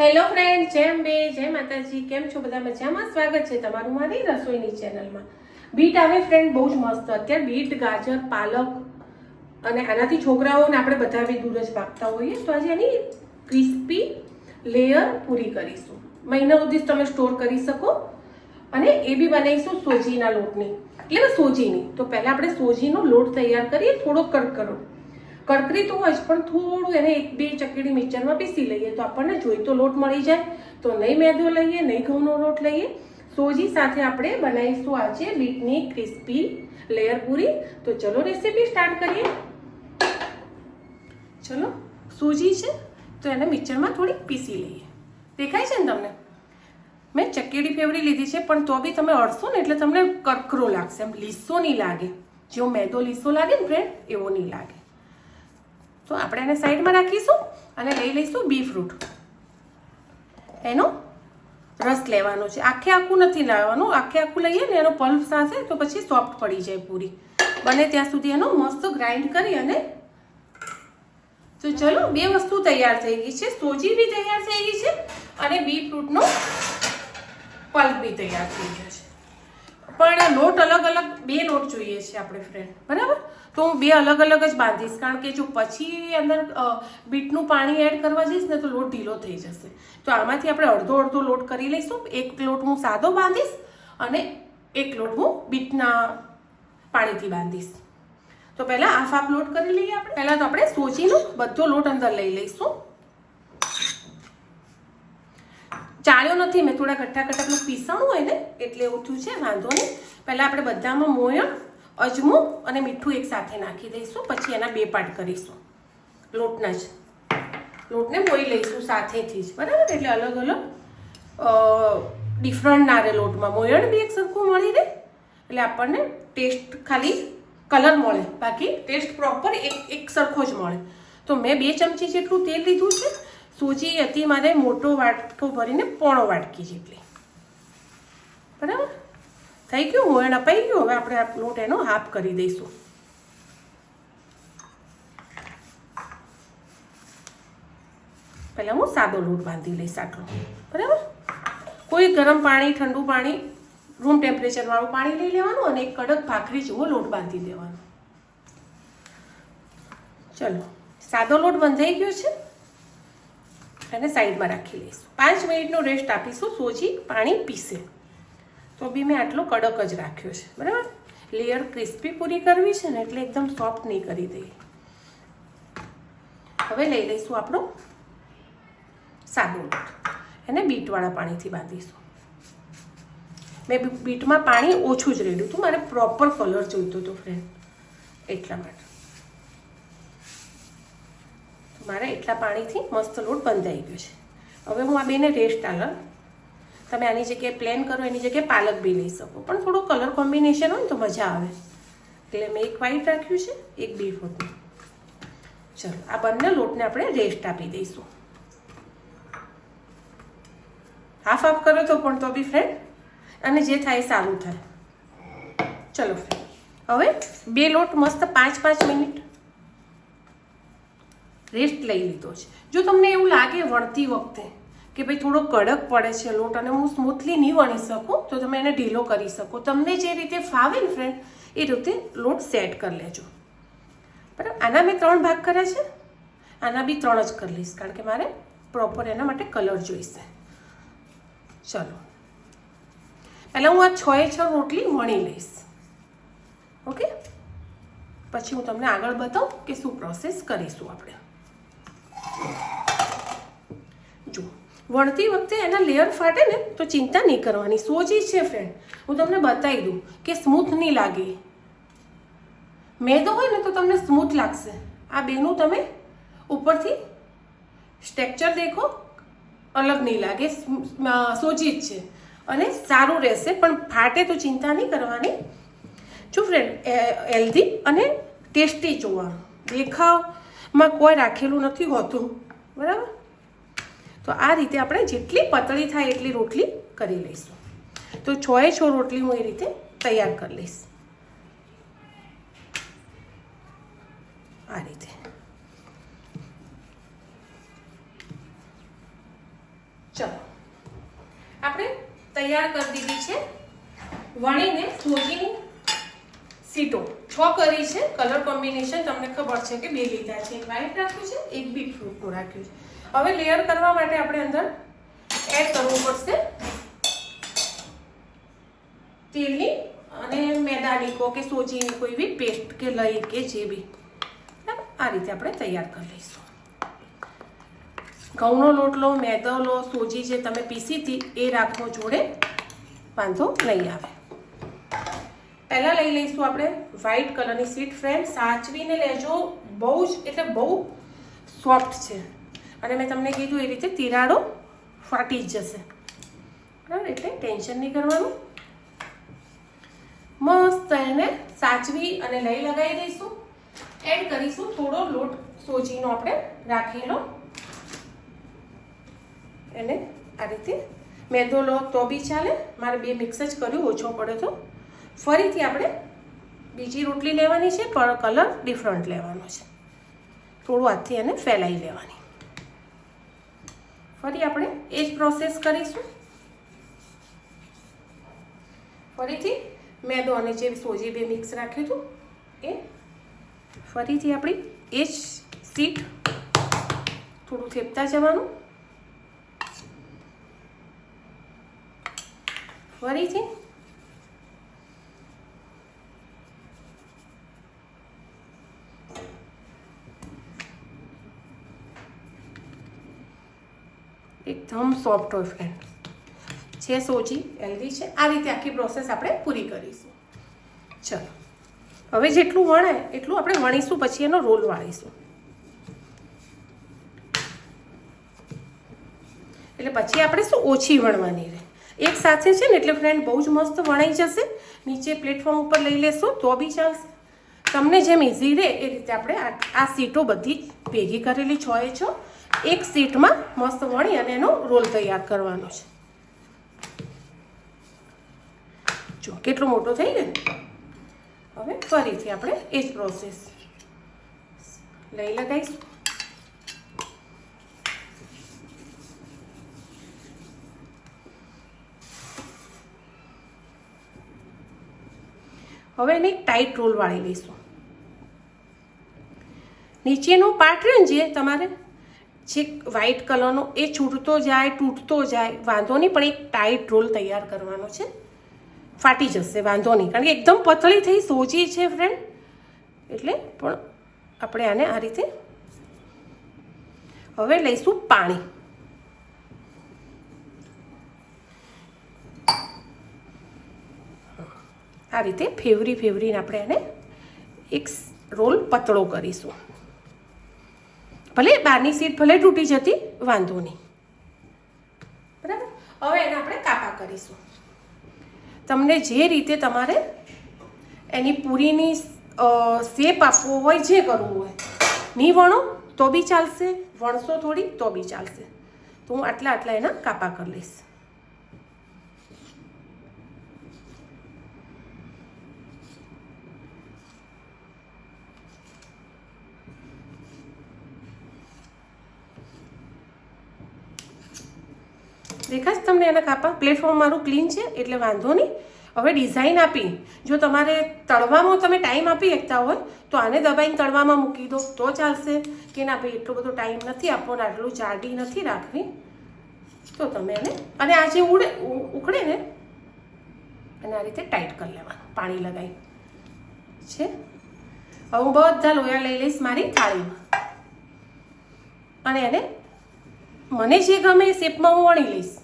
Hello friend જેમ બે જય માતાજી. કેમ છો? બધા મજામાં? સ્વાગત છે તમારું મારી રસોઈની ચેનલમાં બીટ આવે ફ્રેન્ડ બહુ જ મસ્ત. અત્યારે બીટ ગાજર, પાલક અને આનાથી છોકરાઓને આપણે બધા બી દૂર જ પાકતા હોઈએ. તો આજે એની ક્રિસ્પી લેયર પૂરી કરીશું. મહિના સુધી તમે સ્ટોર કરી શકો અને એ બી બનાવીશું સોજીના લોટની. એટલે સોજીની. તો પહેલાં આપણે સોજીનો લોટ તૈયાર કરીએ, થોડો કરકરો કરકરી તો હોય જ, પણ થોડું એને એક, બે ચકેડી મિક્સરમાં પીસી લઈએ તો આપણને જોઈતો લોટ મળી જાય. તો નહીં મેદો લઈએ, નહીં ઘઉંનો લોટ લઈએ. સોજી સાથે આપણે બનાવીશું આજે બીટની ક્રિસ્પી લેયર પૂરી. તો ચલો રેસીપી સ્ટાર્ટ કરીએ. ચલો, સૂજી છે, તો એને મિક્સરમાં થોડીક પીસી લઈએ. દેખાય છે ને તમને? મેં ચકેડી ફેવરી લીધી છે, પણ તો બી તમે અડશો ને એટલે તમને કરકરો લાગશે. એમ લીસો નહીં લાગે. જેવો મેદો લીસો લાગે ને ફ્રેન્ડ એવો નહીં લાગે. તો આપણે એને સાઈડમાં રાખીશું અને લઈ લઈશું બી ફ્રૂટ. એનો રસ લેવાનો છે. આખે આખું નથી લાવવાનું. આખે આખું લઈએ ને એનો પલ્પ સાથે તો પછી સોફ્ટ પડી જાય પૂરી. બને ત્યાં સુધી એનો મસ્ત ગ્રાઇન્ડ કરી અને તો ચલો બે વસ્તુ તૈયાર થઈ ગઈ છે. સોજી બી તૈયાર થઈ ગઈ છે અને બી ફ્રૂટનો પલ્પ બી તૈયાર થઈ ગયો છે. પણ લોટ અલગ અલગ બે લોટ જોઈએ છે આપણે ફ્રેન્ડ બરાબર? તો હું બે અલગ અલગ જ બાંધીશ, કારણ કે જો પછી અંદર બીટનું પાણી એડ કરવા જઈશ ને તો લોટ ઢીલો થઈ જશે. તો આમાંથી આપણે અડધો અડધો લોટ કરી લઈશું, એક લોટ હું સાદો બાંધીશ અને એક લોટ હું બીટના પાણીથી બાંધીશ. તો પહેલાં હાફ હાફ લોટ કરી લઈએ આપણે. પહેલાં તો આપણે સોજીનો બધો લોટ અંદર લઈ લઈશું. નથી મેં થોડા કટ્ટા કટ્ટા પીસણું હોય ને, એટલે એવું છે, વાંધો નહીં. પહેલાં આપણે બધામાં મોયણ, અજમો અને મીઠું એક સાથે નાખી દઈશું, પછી એના બે પાર્ટ કરીશું. લોટના જ. લોટને મોઈ લઈશું સાથેથી જ, બરાબર? એટલે અલગ અલગ ડિફરન્ટ ના રહે લોટમાં. મોયણ બી એક સરખું મળી રહે, એટલે આપણને ટેસ્ટ ખાલી કલર મળે. બાકી ટેસ્ટ પ્રોપર એક એક સરખો જ મળે. તો મેં બે ચમચી જેટલું તેલ લીધું છે સૂજી હતી મારે મોટો વાટકો ભરીને પોણો વાટકી જેટલી. બરાબર? થઈ ગયું? મોયણ અપાઈ ગયું? હવે આપણે લોટ એનો હાફ કરી દઈશું. પહેલાં હું સાદો લોટ બાંધી લઈશ આટલો. બરાબર? કોઈ ગરમ પાણી, ઠંડુ પાણી રૂમ ટેમ્પરેચરવાળું પાણી લઈ લેવાનું અને એક કડક ભાખરી જેવો લોટ બાંધી દેવાનો. ચલો. સાદો લોટ બંધાઈ ગયો છે? અને સાઈડમાં રાખી લઈશું. પાંચ મિનિટનો રેસ્ટ આપીશું, સોજી પાણી પીસે. તો બી મેં આટલો કડક જ રાખ્યો છે, બરાબર? લેયર ક્રિસ્પી પૂરી કરવી છે ને એટલે એકદમ સોફ્ટ નહીં કરી દઈએ. હવે લઈ લઈશું આપણો સાદો લોટ એને બીટવાળા પાણીથી બાંધીશું. મેં બીટમાં પાણી ઓછું જ રેડ્યું હતું, મારે પ્રોપર કલર જોઈતો હતો ફ્રેન્ડ એટલા માટે તો મારે એટલા પાણીથી મસ્ત લોટ બંધાઈ ગયો છે. હવે હું આ બેને રેસ્ટ આલર તમે આની જગ્યાએ પ્લેન કરો, એની જગ્યાએ પાલક બી લઈ શકો. પણ થોડું કલર કોમ્બિનેશન હોય તો મજા આવે. એટલે મેં એક વ્હાઈટ રાખ્યું છે, એક બી ફૂટનું ચલો, આ બંને લોટને આપણે રેસ્ટ આપી દઈશું. હાફ હાફ કરો તો પણ તો બી ફ્રેન્ડ અને જે થાય સારું થાય. ચલો ફ્રેન્ડ હવે બે લોટ મસ્ત પાંચ પાંચ મિનિટ રેસ્ટ લઈ લીધો છે. જો તમને એવું લાગે વણતી વખતે કે ભાઈ થોડો કડક પડે છે લોટ અને હું સ્મૂથલી નહીં વણી શકું, તો તમે એને ઢીલો કરી શકો. તમને જે રીતે ફાવે ને ફ્રેન્ડ એ રીતે લોટ સેટ કરી લેજો. બરાબર? આના મેં ત્રણ ભાગ કર્યા છે. આના બી ત્રણ જ કરી લઈશ, કારણ કે મારે પ્રોપર એના માટે કલર જોઈશે. ચલો. પહેલાં હું આ છ એ છ રોટલી વણી લઈશ. ઓકે? પછી હું તમને આગળ બતાવું કે શું પ્રોસેસ કરીશું આપણે. જો વણતી વખતે એના લેયર ફાટે ને તો ચિંતા નહીં કરવાની. સોજી છે ફ્રેન્ડ હું તમને બતાવી દઉં કે સ્મૂથ નહીં લાગે. મેદો હોય ને તો તમને સ્મૂથ લાગશે. આ બેનું તમે ઉપરથી સ્ટ્રક્ચર દેખો, અલગ નહીં લાગે. સોજી જ છે. અને સારું રહેશે, પણ ફાટે તો ચિંતા નહીં કરવાની. જો ફ્રેન્ડ હેલ્ધી અને ટેસ્ટી જોવાનું દેખાવમાં કોઈ રાખેલું નથી હોતું. બરાબર? તો આ રીતે આપણે જેટલી પતળી થાય એટલી રોટલી કરી લઈશું. તો છ એ છ રોટલી હું એ રીતે તૈયાર કરી લઈશ. આ રીતે. ચલો. આપણે તૈયાર કરી દીધી છે વણીને સોજીની સીટો. છ કરી છે. કલર કોમ્બિનેશન તમને ખબર છે કે બે લીધા છે. એક વ્હાઈટ રાખ્યું છે, એક બીટરૂટનું રાખ્યું છે. હવે લેયર કરવા માટે આપણે અંદર એડ કરવું પડશે તેલની અને મેદાની કો કે સોજીની કોઈ બી પેસ્ટ કે લઈ કે જે બી? આ રીતે આપણે તૈયાર કરી લઈશું. ઘઉંનો લોટ લો, મેદો લો, સોજી જે તમે પીસી હતી એ રાખો જોડે. વાંધો નહીં આવે. પહેલાં લઈ લઈશું આપણે. વ્હાઈટ કલરની સ્વીટ ફ્રેમ સાચવીને લેજો. બહુ જ, એટલે બહુ સોફ્ટ છે. અને મેં તમને કીધું એ રીતે તિરાડો ફાટી જ જશે. બરાબર? એટલે ટેન્શન નહીં કરવાનું. મસ્ત એને સાચવી અને લઈ લગાવી દઈશું. એડ કરીશું થોડો લોટ સોજીનો આપણે રાખેલો. એને આ રીતે. મેંદો લો તો બી ચાલે. મારે બે મિક્સ જ કર્યું, ઓછો પડે તો. ફરીથી આપણે બીજી રોટલી લેવાની છે, પણ કલર ડિફરન્ટ લેવાનો છે. થોડું હાથથી એને ફેલાઈ લેવાની. ફરી આપણે એ જ પ્રોસેસ કરીશું. ફરીથી મેદો અને જે સોજી બે મિક્સ રાખ્યું હતું, એ ફરીથી આપણી એ જ સીટ થોડું થેપતા જવાનું. ફરીથી એકદમ સોફ્ટ હોય ફ્રેન્ડ છે સોજી હેલ્ધી છે, આ રીતે આખી પ્રોસેસ આપણે પૂરી કરીશું. ચલો. હવે જેટલું વણે એટલું આપણે વણીશું, પછી એનો રોલ વાળીશું. એટલે પછી આપણે શું ઓછી વણવાની રહે. એક સાથે છે ને, એટલે ફ્રેન્ડ બહુ જ મસ્ત વણાઈ જશે. નીચે પ્લેટફોર્મ ઉપર લઈ લેશો, તો બી ચાલશે. તમને જેમ ઇઝી રહે એ રીતે આપણે આ સીટો બધી ભેગી કરેલી છ એ છ. એક સીટમાં મસ્ત વણી અને એનો રોલ તૈયાર કરવાનો છે. જો, કેટલો મોટો થઈ ગયો હવે ફરીથી આપણે એ જ પ્રોસેસ લઈ લગાવીશું હવે એને ટાઈટ રોલ વાળી લઈશું. નીચેનો પાર્ટ રહે તમારે જે વ્હાઈટ કલરનો એ છૂટતો જાય, તૂટતો જાય, વાંધો નહીં, પણ એક ટાઈટ રોલ તૈયાર કરવાનો છે. ફાટી જશે, વાંધો નહીં. કારણ કે એકદમ પતળી થઈ, સોજી છે ફ્રેન્ડ એટલે પણ આપણે આને આ રીતે હવે લઈશું પાણી. આ રીતે ફેવરી ફેવરીને આપણે એને એક રોલ પતળો કરીશું. ભલે બહારની સીટ ભલે તૂટી જતી, વાંધો નહીં. બરાબર? હવે એને આપણે કાપા કરીશું. તમને જે રીતે તમારે એની પૂરીની શેપ આપવો હોય, જે કરવું હોય. નહીં વણો, તો બી ચાલશે. વણશો થોડી, તો બી ચાલશે. તો હું આટલા આટલા એના કાપા કરી લઈશ. દેખાશ તમને એના કાપા. પ્લેટફોર્મ મારું ક્લીન છે, એટલે વાંધો નહીં. હવે ડિઝાઇન આપી. જો તમારે તળવામાં તમે ટાઈમ આપી શકતા હોય, તો આને દબાઈને તળવામાં મૂકી દો. તો ચાલશે. કે ના, ભાઈ, એટલો બધો ટાઈમ નથી આપવો ને આટલું જાડી નથી રાખવી. તો તમે એને અને આ જે ઉડે ઉકળે ને અને આ રીતે ટાઈટ કરી લેવાનું. પાણી લગાવી છે? હવે હું બધા લોયા લઈ લઈશ મારી થાળીમાં. અને એને મને જે ગમે એ શેપમાં હું વણી લઈશ.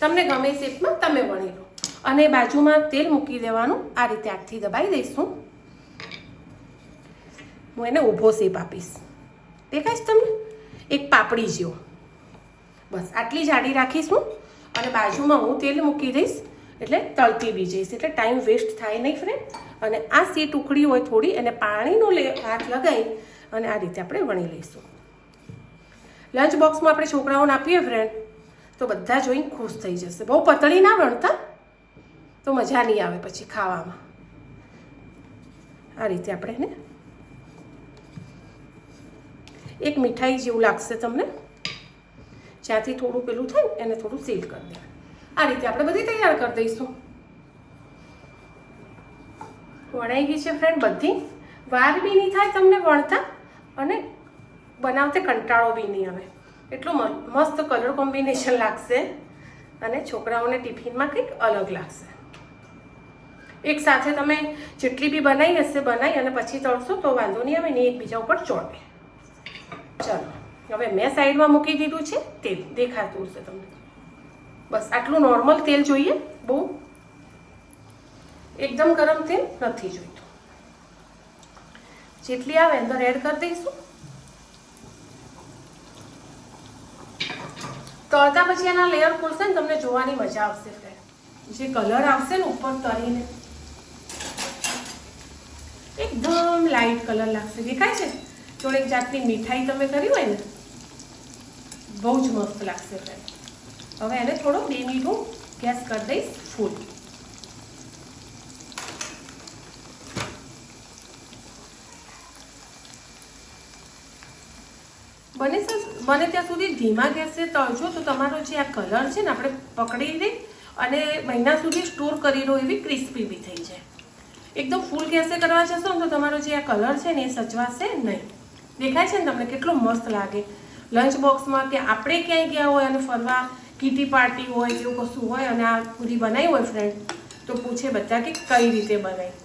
તમને ગમે શેપમાં તમે વણી લો. અને બાજુમાં તેલ મૂકી દેવાનું. આ રીતે હાથથી દબાઈ દઈશું. હું એને ઊભો શેપ આપીશ. દેખાઈશ તમને? એક પાપડી જેવો. બસ, આટલી જાડી રાખીશું અને બાજુમાં હું તેલ મૂકી દઈશ. એટલે તળતી બી જઈશ. એટલે ટાઈમ વેસ્ટ થાય નહીં ફ્રેન્ડ અને આ સીટ ઉકળી હોય થોડી અને પાણીનો લે હાથ લગાવી અને આ રીતે આપણે વણી લઈશું. લંચ બોક્સમાં આપણે છોકરાઓને આપીએ ફ્રેન્ડ તો બધા જોઈને ખુશ થઈ જશે. બહુ પતળી ના વણતા તો મજા નહીં આવે પછી ખાવામાં. આ રીતે આપણે એને એક મીઠાઈ જેવું લાગશે તમને. જ્યાંથી થોડું પેલું થાય એને થોડું સીલ કરી દે આ રીતે આપણે બધી તૈયાર કરી દઈશું. વણાઈ ગઈ છે ફ્રેન્ડ બધી. વાર બી નહીં થાય તમને વણતા, અને બનાવતે કંટાળો બી નહીં આવે. એટલું મસ્ત કલર કોમ્બિનેશન લાગશે અને છોકરાઓને ટિફિનમાં કંઈક અલગ લાગશે. એક સાથે તમે જેટલી બી બનાવી હશે બનાવી અને પછી તળશો તો વાંધો નહીં આવે ને એકબીજા ઉપર ચોટે. ચલો, હવે મેં સાઈડમાં મૂકી દીધું છે તેલ, દેખાતું હશે તમને. બસ આટલું નોર્મલ તેલ જોઈએ, બહુ એકદમ ગરમ તેલ નથી જોઈતું. જેટલી આવે અંદર એડ કરી દઈશું. તળતા પછી એના લેયર ખુલશે ને તમને જોવાની મજા આવશે ફ્રેન્ડ જે કલર આવશે ને ઉપર તળીને. એકદમ લાઈટ કલર લાગશે. દેખાય છે? થોડીક જાતની મીઠાઈ તમે કરી હોય ને, બહુ જ મસ્ત લાગશે ફ્રેન્ડ હવે એને થોડો બે મિનિટ હું ગેસ કરી દઈશ ફૂલ બને ત્યાં સુધી ધીમા ગેસે તળજો તો તમારો જે આ કલર છે ને આપણે પકડી દઈ અને મહિના સુધી સ્ટોર કરી લો એવી ક્રિસ્પી બી થઈ જાય. એકદમ ફૂલ ગેસે કરવા જશો ને તો તમારો જે આ કલર છે ને એ સચવાશે નહીં. દેખાય છે ને તમને કેટલો મસ્ત લાગે. લંચ બોક્સમાં કે આપણે ક્યાંય ગયા હોય અને ફરવા, કીટી પાર્ટી હોય, એવું કશું હોય અને આ પૂરી બનાવી હોય ફ્રેન્ડ તો પૂછે બધા કે કઈ રીતે બનાવી.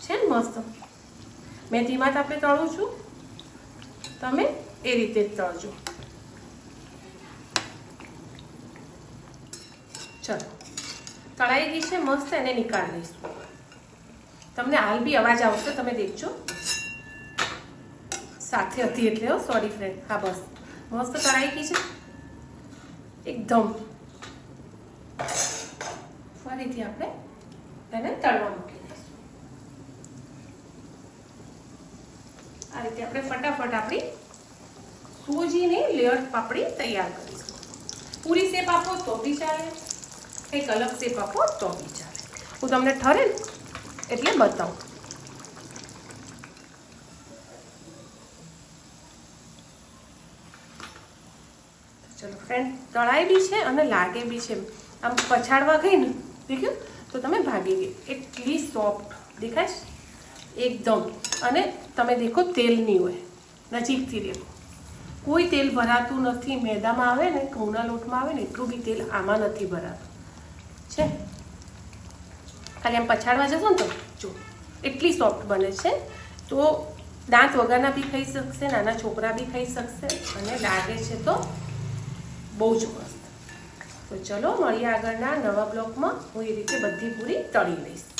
છે ને મસ્ત? મેં ધીમા તાપે તળું છું. તમે? એ રીતે તળજો ચલો. તળાઈ ગઈ છે, મસ્ત એને નીકાળી લઈશું. તમને હાલ બી અવાજ આવશે, તમે દેખજો. સાથે હતી એટલે સોરી ફ્રેન્ડ હા, બસ. મસ્ત તળાઈ ગઈ છે. એકદમ. ફરીથી આપણે એને તળવા મૂકી દઈશું. આ રીતે આપણે ફટાફટ આપણી સૂજીની લેયર પાપડી તૈયાર કરીશું. પૂરી શેપ આપો તો બી ચાલે, કંઈક અલગ શેપ આપો તો બી ચાલે. હું તમને ઠરે એટલે બતાવું. ચલો ફ્રેન્ડ તળાઈ બી છે અને લાગે બી છે. આમ પછાડવા ગઈ ને, દેખ્યું? તો તમે ભાગી ગઈ. એટલી સોફ્ટ દેખાય એકદમ. અને તમે દેખો તેલ નહીં હોય. નજીકથી દેખો. કોઈ તેલ ભરાતું નથી, મેદામાં આવે ને, ઘઉંના લોટમાં આવે ને, એટલું બી તેલ આમાં નથી ભરાતું. છે? ખાલી આમ પછાડવા જશો ને તો જો, એટલી સોફ્ટ બને છે. તો દાંત વગરના બી ખાઈ શકશે, નાના છોકરા બી ખાઈ શકશે અને લાગે છે તો બહુ જ મસ્ત. તો ચલો, મળીએ આગળના નવા બ્લોકમાં. હું એ રીતે બધી પૂરી તળી લઈશ.